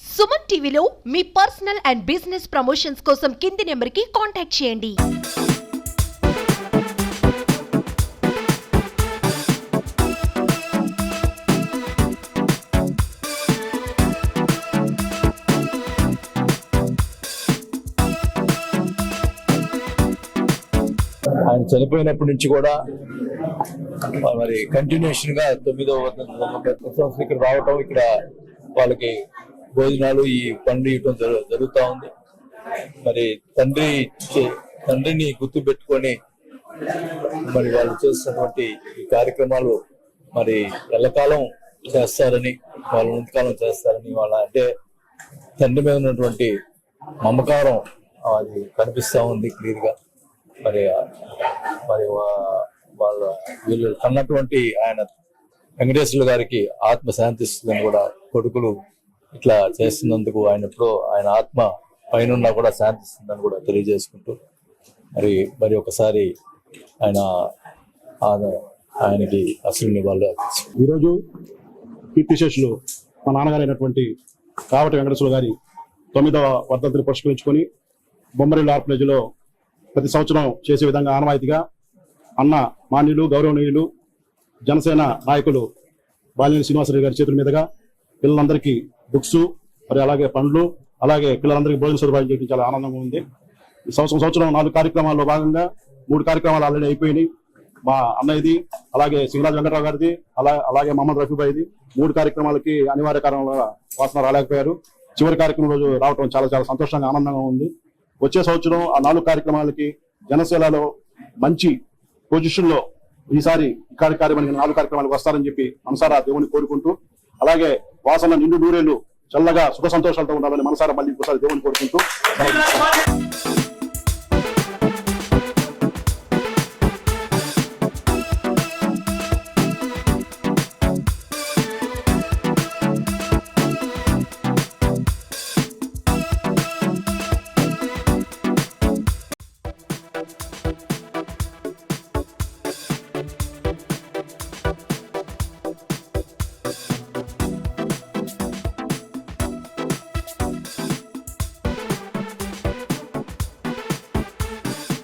సుమన్ టీవీలో మీ personal and business promotions కోసం కింది నెంబర్కి కాంటాక్ట్ చేయండి ఆయన చనిపోయినప్పటి నుంచి కూడా మరి కంటిన్యూషన్గా తొమ్మిదో సంవత్సరం ఇక్కడ రావటం ఇక్కడ వాళ్ళకి భోజనాలు ఈ పండు ఇవ్వడం జరుగుతా ఉంది. మరి తండ్రి తండ్రిని గుర్తు పెట్టుకొని మరి వాళ్ళు చేస్తున్నటువంటి ఈ కార్యక్రమాలు మరి ఎల్లకాలం చేస్తారని వాళ్ళు ఉంతకాలం చేస్తారని వాళ్ళ అంటే తండ్రి మీద ఉన్నటువంటి మమకారం అది కనిపిస్తా ఉంది క్లియర్గా మరి మరి వాళ్ళ వీళ్ళు కన్నటువంటి ఆయన వెంకటేశ్వర గారికి ఆత్మ శాంతిస్తుందని కూడా కొడుకులు ఇట్లా చేస్తున్నందుకు ఆయన ఎప్పుడో ఆయన ఆత్మ పైన కూడా శాంతిస్తుందని కూడా తెలియజేసుకుంటూ మరి మరి ఒకసారి ఆయన ఆయనకి అసలు నివాళులు ఈరోజు ఈరోజు కీర్తిశేషులు మా నాన్నగారైనటువంటి కావటి వెంకటేశ్వర గారి తొమ్మిదవ వర్ధంతిని పురస్కరించుకొని బొమ్మరి ఆర్ఫనేజ్లో ప్రతి సంవత్సరం చేసే విధంగా ఆనవాయితీగా అన్న మాన్యులు గౌరవనీయులు జనసేన నాయకులు బాలినేని శ్రీనివాసరెడ్డి గారి చేతుల మీదుగా పిల్లలందరికీ బుక్స్ మరి అలాగే పండ్లు అలాగే పిల్లలందరికీ భోజన సదుపాయం చేయడం చాలా ఆనందంగా ఉంది. ఈ సంవత్సరం సంవత్సరం నాలుగు కార్యక్రమాల్లో భాగంగా మూడు కార్యక్రమాలు ఆల్రెడీ అయిపోయినాయి. మా అన్నయ్యది అలాగే సింగరాజ్ వెంకటరావు గారిది అలా అలాగే మహమ్మద్ రఫీబాయిది మూడు కార్యక్రమాలకి అనివార్య కారణంగా వాసన రాలేకపోయారు. చివరి కార్యక్రమం రోజు రావడం చాలా చాలా సంతోషంగా ఆనందంగా ఉంది. వచ్చే సంవత్సరం ఆ నాలుగు కార్యక్రమాలకి జనసేనలో మంచి పొజిషన్లో ఈసారి ఈ కార్యక్రమానికి నాలుగు కార్యక్రమాలకు వస్తారని చెప్పి మనసారా దేవుని కోరుకుంటూ అలాగే వాసన నిండు నూరేళ్ళు చల్లగా సుఖ సంతోషాలతో ఉండాలని మనసారా మళ్ళీ ఇంకోసారి దేవుని కోరుకుంటూ.